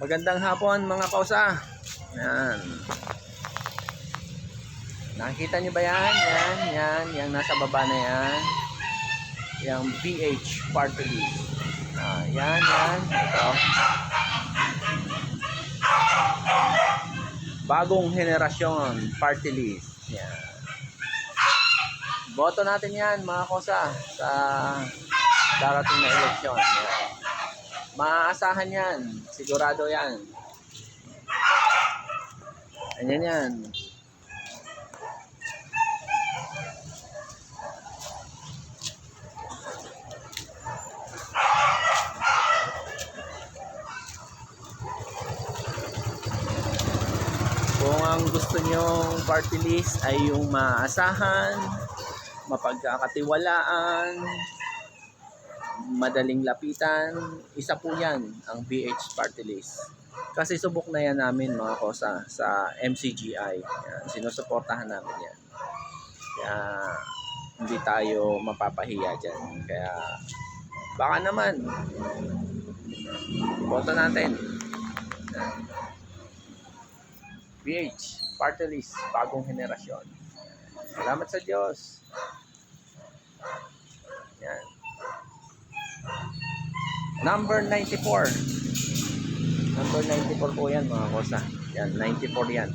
Magandang hapon mga kausa. Yan. Nakikita niyo ba yan? Yan, yan. Yung nasa baba na yan. Yung BH party list. Ah, yan, yan. Ito. Bagong henerasyon party list. Yan. Boto natin yan mga kosa sa darating na eleksyon. Yan. Maaasahan yan. Sigurado yan. Ayan yan. Kung ang gusto nyong party list ay yung maaasahan, mapagkakatiwalaan, madaling lapitan, isa po yan ang BH party list. Kasi subok na yan namin mga kosa sa MCGI. Yan, sinusuportahan namin yan. Kaya hindi tayo mapapahiya dyan. Kaya baka naman boto natin. BH party list, bagong henerasyon. Salamat sa Diyos. Number 94. Number 94 po yan mga kosa. Yan, 94 yan.